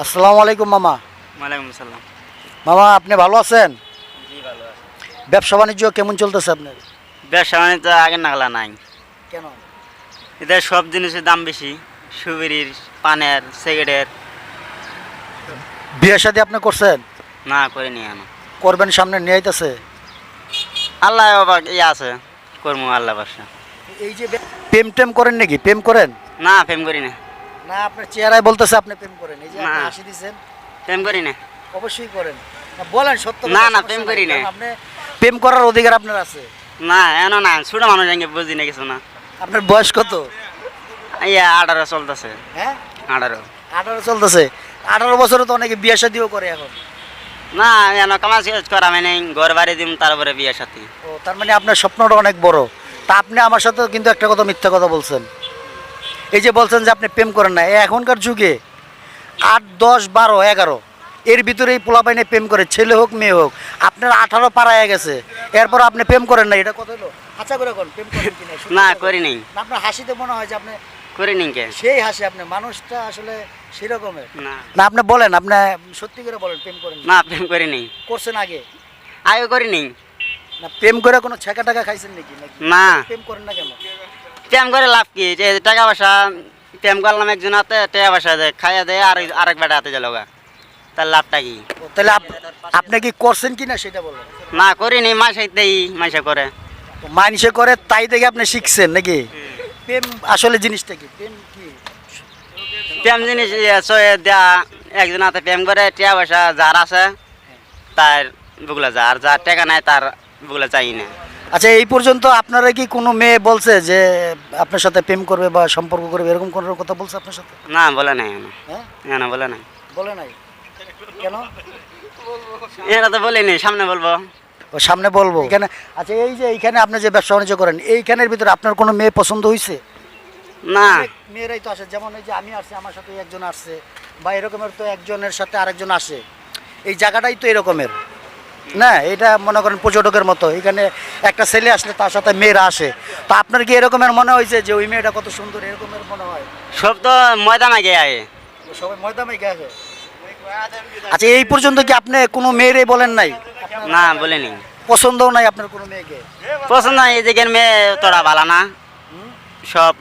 আসসালামু আলাইকুম মামা। ওয়ালাইকুম আসসালাম। মামা আপনি ভালো আছেন? জি ভালো আছে। ব্যবসা বাণিজ্য কেমন চলতেছে আপনার? ব্যবসা বাণিজ্য আগে নাগলা নাই। কেন? এদের সব জিনিসের দাম বেশি। সুবিরির পানের সিগারেট বিয়ে শাদী আপনি করছেন? না করিনি এখন। করবেন সামনে নিয়ে আইতেছে? আল্লাহ বাবা ইয়ে আছে করব আল্লাহ বাসা এই যে প্রেম টেম করেন নাকি? প্রেম করেন? না প্রেম করি না। না আপনার চেহারায় বলতেছে আপনি প্রেম করেন। এই যে আপনি না। হাসি দিছেন প্রেম করি না। অবশ্যই করেন। না, বলেন সত্য কথা, না, না, সমস্যা প্রেম নাই, করি না। কারণ আপনি প্রেম করার অধিকার আপনার আছে। না এন না ছোট মানুষ সঙ্গে বুঝি না কিছু না। আপনার বয়স কত? ইয়া আঠারো চলতেছে। হ্যাঁ? আঠারো। আঠারো চলতেছে। আঠারো বছরে তো অনেকে বিয়ে শাদিও করে এখন। না এন কামাজ করা মানে ঘর বাড়ি দিম তারপরে বিয়ে সাথী। ও তার মানে আপনার স্বপ্নটা অনেক বড়। তা আপনি আমার সাথে কিন্তু একটা কথা মিথ্যা কথা বলছেন। এই যে বলছেন যে আপনি প্রেম করেন না এখনকার যুগে আট দশ বারো এগারো এর ভিতরেই পোলাপাইনে প্রেম করে ছেলে হোক মেয়ে হোক আপনার আঠারো পাড়ায় গেছে এরপর আপনি প্রেম করেন না এটা কত হলো? আচ্ছা করে কোন প্রেম করেন কিনা না করে নাই। আপনার হাসিতে মনে হয় যে আপনি করি নি কে সেই হাসি আপনি মানুষটা আসলে সেরকমের। না। না আপনি বলেন আপনি সত্যি করে বলেন প্রেম করেন না। প্রেম করি করছেন আগে? আগে করি নি না প্রেম করে কোনো ছেঁকা টাকা খাইছেন নাকি না। প্রেম করেন না কেন? প্রেম করে লাভ কি? যে টাকা পয়সা প্রেম করলাম একজন হাতে টাকা পয়সা দেয় খাইয়া দেয় আর আরেক বেটা হাতে গেল তার লাভটা কি? তাহলে আপনি কি করছেন কিনা সেটা বলেন। না করিনি মাসে দেই মাসে করে। মানুষে করে তাই দেখে আপনি শিখছেন নাকি? প্রেম আসলে জিনিসটা কি? প্রেম কি? প্রেম জিনিস দেয়া একজন হাতে প্রেম করে টাকা পয়সা যার আছে তার বুগলা যা আর যার টাকা নাই তার বুগলা চাই না। আচ্ছা এই পর্যন্ত আপনারা কি কোনো মেয়ে বলছে যে আপনার সাথে প্রেম করবে বা সম্পর্ক করবে? এরকম কোনো কথা বলছে আপনার সাথে? না বলে নাই হ্যাঁ? এখনও বলে নাই। বলে নাই? কেন? এরা তো বলিনি সামনে বলব। ও সামনে বলব। এখানে আচ্ছা এই যে এইখানে আপনি যে ব্যবসা বাণিজ্য করেন এইখানের ভিতরে আপনার কোনো মেয়ে পছন্দ হয়েছে না। মেয়েরাই তো আসে যেমন এই যে আমি আসছি আমার সাথে একজন আসছে বা এরকমের তো একজনের সাথে আরেকজন আসে। এই জায়গাটাই তো এরকমের। না এটা মনে করেন পর্যটকের মতো। এখানে একটা ছেলে আসলে তার সাথে মেয়েরা আসে। তো আপনার কি এরকমের মনে হয়েছে যে ওই মেয়েটা কত সুন্দর এরকমের মনে হয়? সব তো ময়দানে গিয়ে আয় সবাই ময়দামে গেছে আচ্ছা এই পর্যন্ত কি আপনি কোনো মেয়েরই বলেন নাই? না বলেনি। পছন্দও নাই আপনার কোনো মেয়েকে? পছন্দ নাই এই দিকের মেয়ে তোরা ভালো না। সব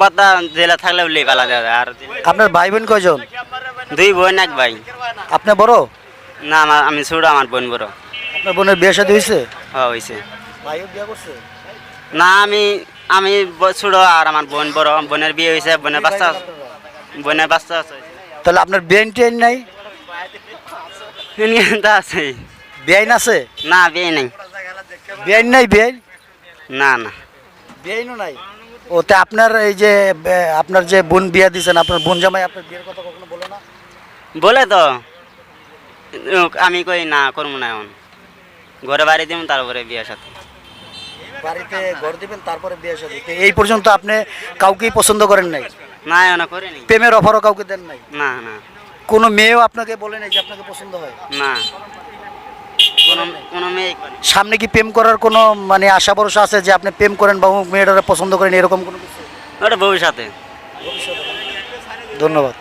পদ্মা জেলা থাকলে উল্লেখ ভালো আর আপনার ভাই বোন কয়জন? দুই বোন এক ভাই। আপনি বড়? না আমার আমি ছোট আমার বোন বড়। আপনার বোনের বিয়ে শাদী হয়েছে হ্যাঁ হয়েছে ভাইও বিয়ে করছে? না আমি আমি ছোট আর আমার বোন বড়। বোনের বিয়ে হয়েছে বোনের বাচ্চা বোনের বাচ্চা আছে তাহলে আপনার বেআইন টেন নাই? তো আছে। বেআইন আছে? না বিয়ে নেই। বেআইন নাই বেআইন না না। বেআইনও নাই? ও তা আপনার এই যে আপনার যে বোন বিয়া দিয়েছেন আপনার বোন জামাই আপনার বিয়ের কথা কখনো বলে না? বলে তো। আমি কই না করব না এখন। ঘরে বাড়ি দিব তারপরে বিয়ের সাথে বাড়িতে ঘর দিবেন তারপরে বিয়ে শাদী তো এই পর্যন্ত আপনি কাউকেই পছন্দ করেন নাই? না এখন করিনি। প্রেমের অফারও কাউকে দেন নাই? না না। কোনো মেয়েও আপনাকে বলে নাই যে আপনাকে পছন্দ হয়? না। কোনো কোনো মেয়ে সামনে কি প্রেম করার কোনো মানে আশা ভরসা আছে যে আপনি প্রেম করেন বা মেয়েটারা পছন্দ করেন এরকম কোনো কিছু? ওটা ভবিষ্যতে। ধন্যবাদ।